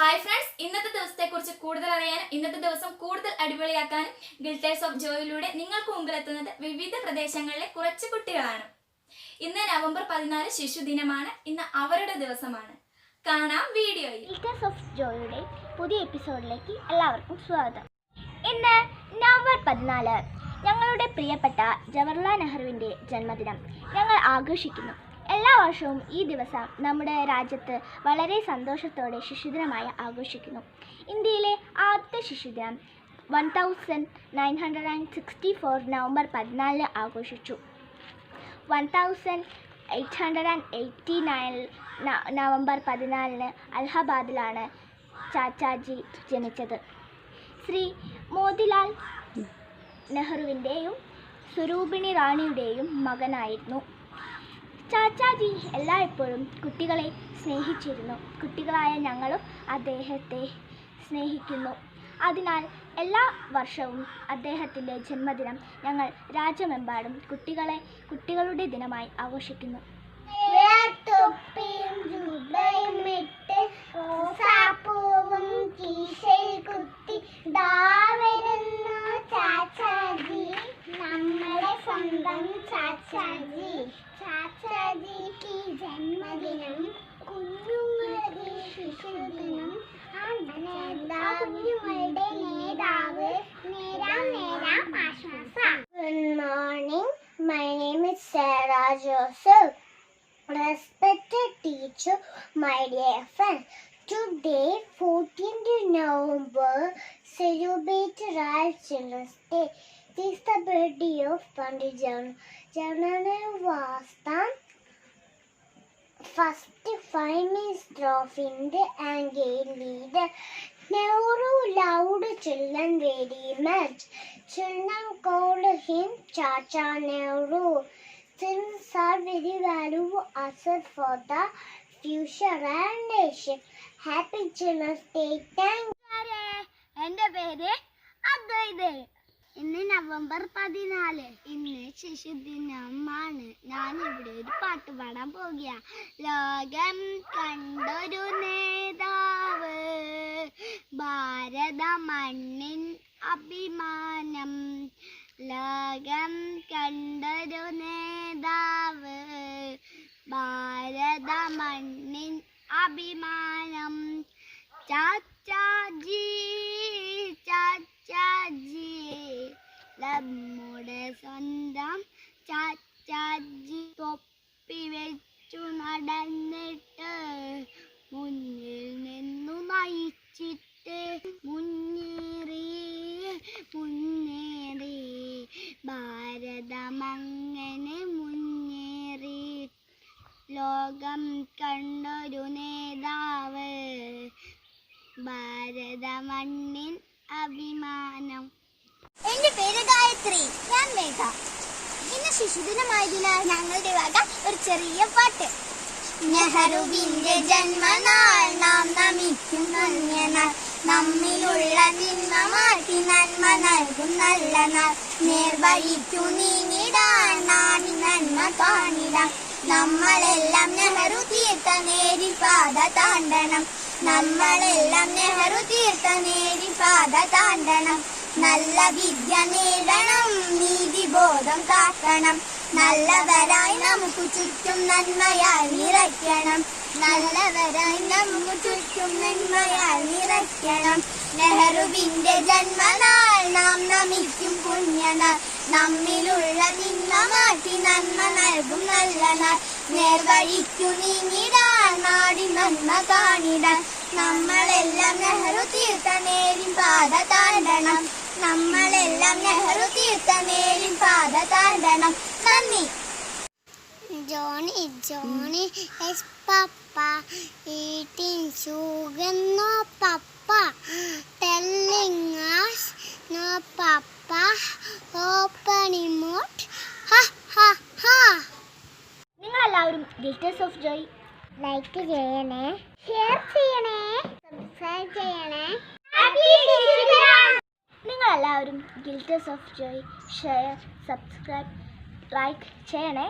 Hi friends ഇന്നത്തെ ദിവസത്തെ കുറിച്ച് കൂടുതൽ അറിയാനും ഇന്നത്തെ ദിവസം കൂടുതൽ അടിപൊളിയാക്കാനും ഗിൽട്ടേഴ്സ് ഓഫ് ജോയിലൂടെ നിങ്ങൾക്ക് മുമ്പിലെത്തുന്നത് വിവിധ പ്രദേശങ്ങളിലെ കുറച്ച് കുട്ടികളാണ്. ഇന്ന് നവംബർ പതിനാല് ശിശുദിനമാണ് ഇന്ന് അവരുടെ ദിവസമാണ്. കാണാം വീഡിയോയിൽ. ഗിൽട്ടേഴ്സ് ഓഫ് ജോയിയുടെ പുതിയ എപ്പിസോഡിലേക്ക് എല്ലാവർക്കും സ്വാഗതം. ഇന്ന് നവംബർ പതിനാല് ഞങ്ങളുടെ പ്രിയപ്പെട്ട ജവഹർലാൽ നെഹ്റുവിന്റെ ജന്മദിനം ഞങ്ങൾ ആഘോഷിക്കുന്നു. എല്ലാ വർഷവും ഈ ദിവസം നമ്മുടെ രാജ്യത്ത് വളരെ സന്തോഷത്തോടെ ശിശുദിനമായി ആഘോഷിക്കുന്നു. ഇന്ത്യയിലെ ആദ്യത്തെ ശിശുദിനം one thousand nine hundred and sixty four November പതിനാലിന് ആഘോഷിച്ചു. One thousand eight hundred and eighty നയനിൽ November പതിനാലിന് അലഹബാദിലാണ് ചാച്ചാജി ജനിച്ചത്. ശ്രീ മോതിലാൽ നെഹ്റുവിന്റെയും സ്വരൂപിണി റാണിയുടെയും മകനായിരുന്നു. ചാച്ചാജി എല്ലായ്പ്പോഴും കുട്ടികളെ സ്നേഹിച്ചിരുന്നു. കുട്ടികളായ ഞങ്ങളും അദ്ദേഹത്തെ സ്നേഹിക്കുന്നു. അതിനാൽ എല്ലാ വർഷവും അദ്ദേഹത്തിന്റെ ജന്മദിനം ഞങ്ങൾ രാജ്യമെമ്പാടും കുട്ടികളെ കുട്ടികളുടെ ദിനമായി ആഘോഷിക്കുന്നു. as yourself. Respected teacher, my dear friend, today 14th November celebrate Royal Children's Day. This is the birthday of Pandit Janan. Janan was the first prime minister of India and gay leader. Nehru loved children very much. Children called him Chacha Nehru. Children are very valuable asset for the future and nation. Happy Children's Day. Thank എന്റെ പേര് അദ്വൈത്. ഇന്ന് November പതിനാല്. ഇന്ന് ശിശുദിനമാണ്. ഞാൻ ഇവിടെ ഒരു പാട്ട് പാടാൻ പോകുക ലോകം കണ്ടൊരു നേതാവ്. ഭാരത മണ്ണിൻ അഭിമാനം. ലോകം കണ്ടൊരു അഭിമാനം. ചാച്ചാജി ചാച്ചാജി. നമ്മുടെ സ്വന്തം ചാച്ചാജി തൊപ്പി വെച്ചു നടന്നിട്ട് മുന്നിൽ നിന്നു നയിച്ചിട്ട് മുന്നേറി മുന്നേറി. ഭാരതമങ്ങനെ മുന്നേറി. ലോകം കണ്ടൊരു നേതാവ് ഭാരത മണ്ണിൻ അഭിമാനം. എന്റെ പേര് ഗായത്രി. ഞാൻ മേഘ. ഇന്ന് ശിശുദിനമായതിനാൽ ഞങ്ങളുടെ വക ഒരു ചെറിയ പാട്ട്. നെഹ്റുവിന്റെ ജന്മനാൾ നാം നമിക്കും നന്യനാൾ നമ്മിലുള്ള തിന്മ നന്മ നൽകും നല്ല നാൾ. നേർവഴിക്കു നീങ്ങിടാൻ നാടി നന്മ കാണിടാം. നമ്മളെല്ലാം നെഹ്റു തീർത്ത നേരിൽ പാത താണ്ടണം. നമ്മളെല്ലാം നെഹ്റു തീർത്ത നേരി പാത താണ്ടണം. നല്ല വിദ്യ നേടണം നീതിബോധം കാക്കണം നല്ലവരായി നമുക്ക് ചുറ്റും നന്മയാൽ നിറയ്ക്കണം. നല്ലവരായി നമുക്ക് ചുറ്റും നന്മയാൽ നിറയ്ക്കണം. നെഹ്റുവിന്റെ ജന്മനാൾ നാം നമിക്കും പുണ്യനാൾ. നമ്മിലുള്ള നിന്ന മാറ്റി നന്മ നൽകും നല്ലനാൾ. നേർവഴിക്കു നീങ്ങിടാൻ നാടി നന്മ കാണിട നമ്മളെല്ലാം നെഹ്റു തീർത്ത നേരിൻ പാത താണ്ടണം. നമ്മളെല്ലാം നെഹ്റു തീർത്ത നേരിൻ പാത താണ്ടണം. നന്ദി. Johnny Johnny yes papa eating ചൂകുന്നോ papa papa no papa open your mouth ha ha ha. നിങ്ങളെല്ലാവരും ഗിൽറ്റേഴ്സ് ഓഫ് ജോയ് ലൈക്ക് ചെയ്യണേ ഷെയർ ചെയ്യണേ സബ്സ്ക്രൈബ് ചെയ്യണേ. നിങ്ങൾ എല്ലാവരും glitters of joy share subscribe like ചെയ്യണേ.